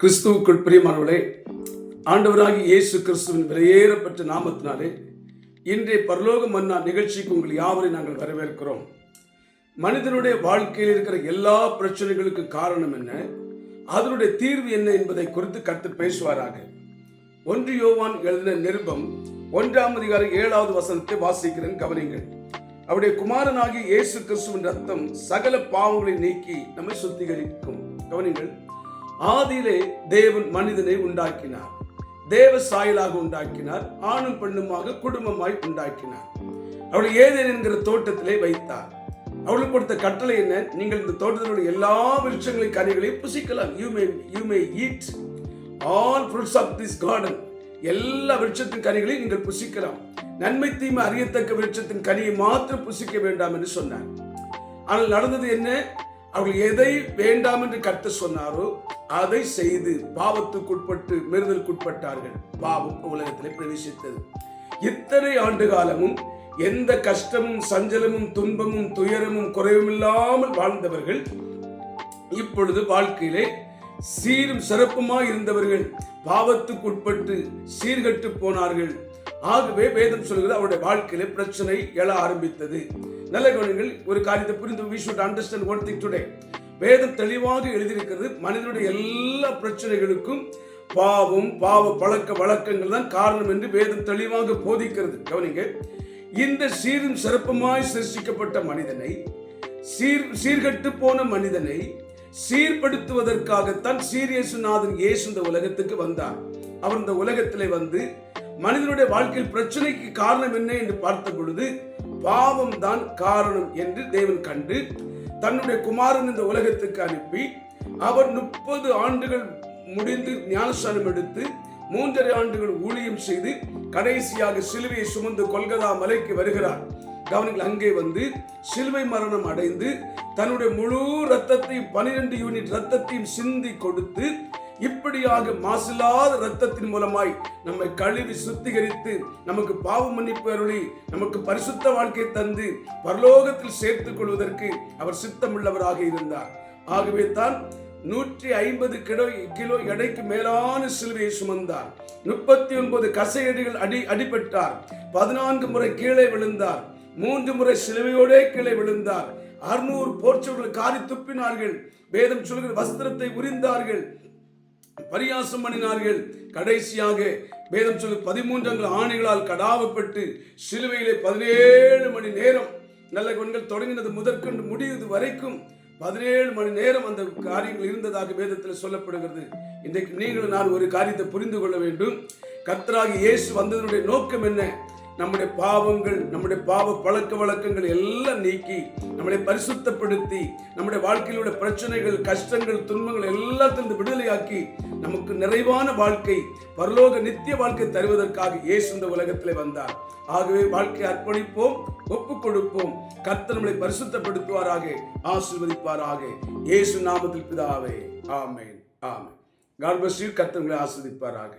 கிறிஸ்துவுக்குள் பிரியமானவர்களே ஆண்டவராகி இயேசு கிறிஸ்துவின் விலையேறப்பட்ட நாமத்தினாலே இன்றைய பரலோக மன்னா நிகழ்ச்சிக்கு உங்கள் யாவரை நாங்கள் வரவேற்கிறோம். மனிதனுடைய வாழ்க்கையில் இருக்கிற எல்லா பிரச்சனைகளுக்கு காரணம் என்ன? அதனுடைய தீர்வு என்ன என்பதை குறித்து கற்று பேசுவாராக. ஒன்று யோவான் எழுதின நிருபம் ஒன்றாம் அதிகாரம் ஏழாவது வசனத்தை வாசிக்கிறேன் கவனிங்கள் அவருடைய குமாரனாகிய இயேசு கிறிஸ்துவின் ரத்தம் சகல பாவங்களை நீக்கி நம்மை சுத்திகரிக்கும். கவனிங்கள் ஆதியிலே தேவன் மனிதனை உண்டாக்கினார். தேவ சாயலாக உண்டாக்கினார். ஆணும் பெண்ணுமாக குடும்பமாய் உண்டாக்கினார். அவளை ஏதேன் என்கிற தோட்டத்திலே வைத்தார். அவளுக்கு கொடுத்த கட்டளை என்ன? நீங்கள் இந்த தோட்டத்தில் உள்ள எல்லா விருட்சங்களின் கனிகளையும் புசிக்கலாம். You may you may eat all fruits of this garden எல்லா விருட்சத்தின் கனிகளையும் நீங்கள் புசிக்கலாம். நன்மை தீமை அறியத்தக்க விருட்சத்தின் கனியை மாத்திரம் புசிக்க வேண்டாம் என்று சொன்னார். ஆனால் நடந்தது என்ன? அவர்கள் எதை வேண்டாம் என்று கத்த சொன்னாரோ அதை செய்து பாவத்துக்குட்பட்டு மீறுதலுக்குட்பட்டார்கள் பாவம் உலகத்தில் பிரவேசித்தது. இத்தனை ஆண்டு காலமும் எந்த கஷ்டமும் சஞ்சலமும் துன்பமும் துயரமும் குறைவுமில்லாமல் வாழ்ந்தவர்கள் இப்பொழுது வாழ்க்கையிலே சீரும் சிறப்புமாய் இருந்தவர்கள் பாவத்துக்குட்பட்டு சீர்கட்டு போனார்கள். ஆகவே வேதம் சொல்கிறது அவருடைய வாழ்க்கையில பிரச்சனை எழ ஆரம்பித்தது. நல்ல கவனங்கள் ஒரு காரியத்தை புரிந்து we should understand one thing today. வேதம் தெளிவாக எழுதியிருக்கிறது மனிதனுடைய எல்லா பிரச்சனைகளுக்கும் பாவம் பாவ பழக்க வழக்கங்கள் தான் காரணம் என்று வேதம் தெளிவாக போதிக்கிறது. கவனிங்க இந்த சீரும் சிறப்புமாய் சிருஷ்டிக்கப்பட்ட மனிதனை சீர் சீர்கட்டு போன மனிதனை சீர்படுத்துவதற்காகத்தான் சீரியசுநாதன் இயேசு இந்த உலகத்துக்கு வந்தார். அவர் இந்த உலகத்திலே வந்து மனிதனுடைய வாழ்க்கையில் பிரச்சனைக்கு காரணம் என்ன என்று பார்த்த பொழுது பாவம் தான் காரணம் என்று தேவன் கண்டு தன்னுடைய குமாரன் இந்த உலகத்துக்கு அனுப்பி அவர் முப்பது ஆண்டுகள் முடிந்து ஞானஸ்தானம் எடுத்து மூன்றரை ஆண்டுகள் ஊழியம் செய்து கடைசியாக சிலுவையை சுமந்து கொல்கதா மலைக்கு வருகிறார். கவனிகள் அங்கே வந்து சிலுவை மரணம் அடைந்து தன்னுடைய முழு ரத்தத்தையும் பனிரெண்டு யூனிட் ரத்தத்தையும் சிந்தி கொடுத்து இப்படியாக மாசில்லாத ரத்தத்தின் மூலமாய் நம்மை கழுவி சுத்திகரித்து நமக்கு பாவ மன்னிப்பு அருளி நமக்கு பரிசுத்த வாழ்க்கை தந்து பரலோகத்தில் சேர்த்துக் கொள்வதற்கு அவர் சித்தமுள்ளவராக இருந்தார். ஆகவே தான் நூற்றி ஐம்பது கிலோ கிலோ எடைக்கு மேலான சிலுவையை சுமந்தார். முப்பத்தி ஒன்பது கசையடிகள் அடி அடிபட்டார். பதினான்கு முறை கீழே விழுந்தார். மூன்று முறை சிலுவையோடே கீழே விழுந்தார். அறுநூறு போர்ச்சவர்கள் காரி துப்பினார்கள். வேதம் சொல்கிற வஸ்திரத்தை உரிந்தார்கள். பரியாசம் பண்ணினார்கள். கடைசியாக வேதம் சொல்லு பதிமூன்றங்கள் ஆணைகளால் கடாவப்பட்டு சிலுவையிலே பதினேழு மணி நேரம் நல்ல கண்கள் தொடங்கினது முதற்கொண்டு முடிவது வரைக்கும் பதினேழு மணி நேரம் அந்த காரியங்கள் இருந்ததாக வேதத்தில் சொல்லப்படுகிறது. இன்றைக்கு நீங்களும் நான் ஒரு காரியத்தை புரிந்து கொள்ள வேண்டும். கத்தராகி இயேசு வந்ததனுடைய நோக்கம் என்ன? நம்முடைய பாவங்கள் நம்முடைய பாவ பழக்க வழக்கங்கள் எல்லாம் நீக்கி நம்மளை பரிசுத்தப்படுத்தி நம்முடைய வாழ்க்கையில் உள்ள பிரச்சனைகள் கஷ்டங்கள் துன்பங்கள் எல்லாத்திலிருந்து விடுதலையாக்கி நமக்கு நிறைவான வாழ்க்கை பரலோக நித்திய வாழ்க்கை தருவதற்காக இயேசு இந்த உலகத்திலே வந்தார். ஆகவே வாழ்க்கை அர்ப்பணிப்போம் ஒப்பு கொடுப்போம் கர்த்த நம்மளை பரிசுத்தப்படுத்துவாராக ஆசிர்வதிப்பாராக. இயேசு நாமத்தில் பிதாவே. Amen amen. God bless you கர்த்தர் உங்களை ஆசீர்வதிப்பாராக.